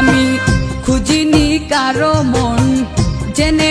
আমি খুঁজিনি কারও মন। জেনে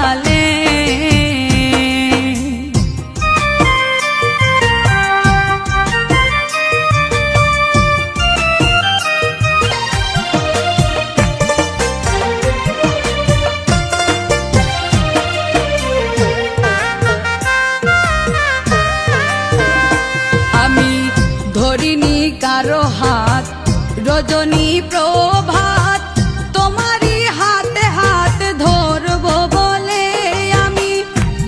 রজনী প্রভাত, তোমারই হাতে হাত ধরবো বলে আমি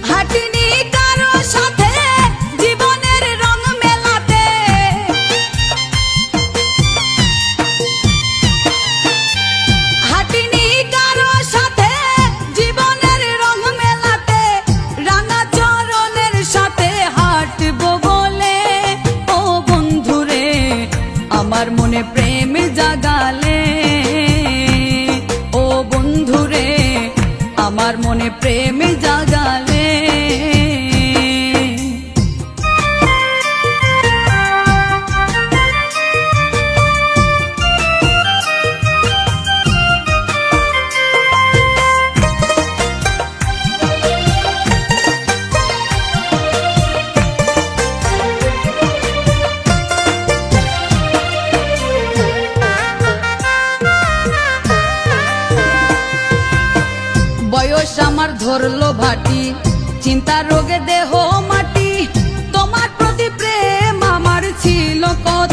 হাঁটিনি কারও সাথে জীবনের রং মেলাতে। হাঁটিনি কারও সাথে জীবনের রং মেলাতে, রাঙা চরণের সাথে হাঁটবো বলে। ও বন্ধুরে, আমার মনে প্রেম আমার মনে আমার ধরলো ভাটি। চিন্তা রোগে দেহ মাটি। তোমার প্রতি প্রেম আমার ছিল কত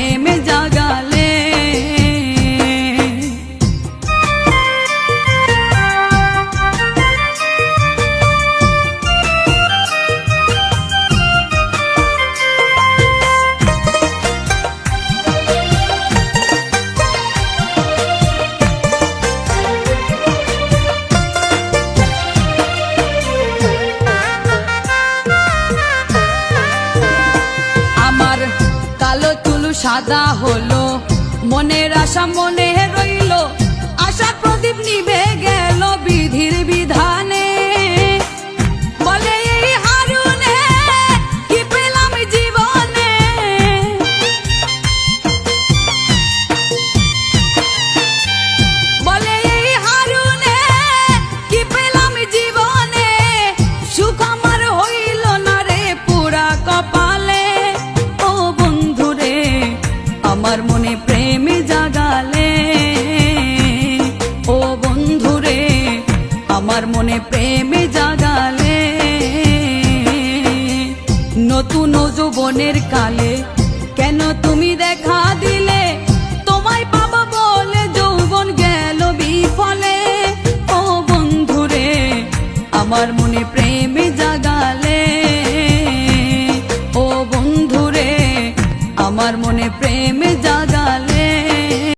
সাদা হলো। মনের আশা মনে রইল। আশার প্রদীপ নিভে আমার মনে প্রেম জাগালে। ও বন্ধুরে, আমার মনে প্রেম জাগালে। নতুন যৌবনের কালে কেন তুমি দেখা দিলে? তোমায় পাবো বলে যৌবন গেল বিফলে। ও বন্ধুরে, আমার মনে প্রেম জাগালে। ও বন্ধুরে, আমার মনে প্রেম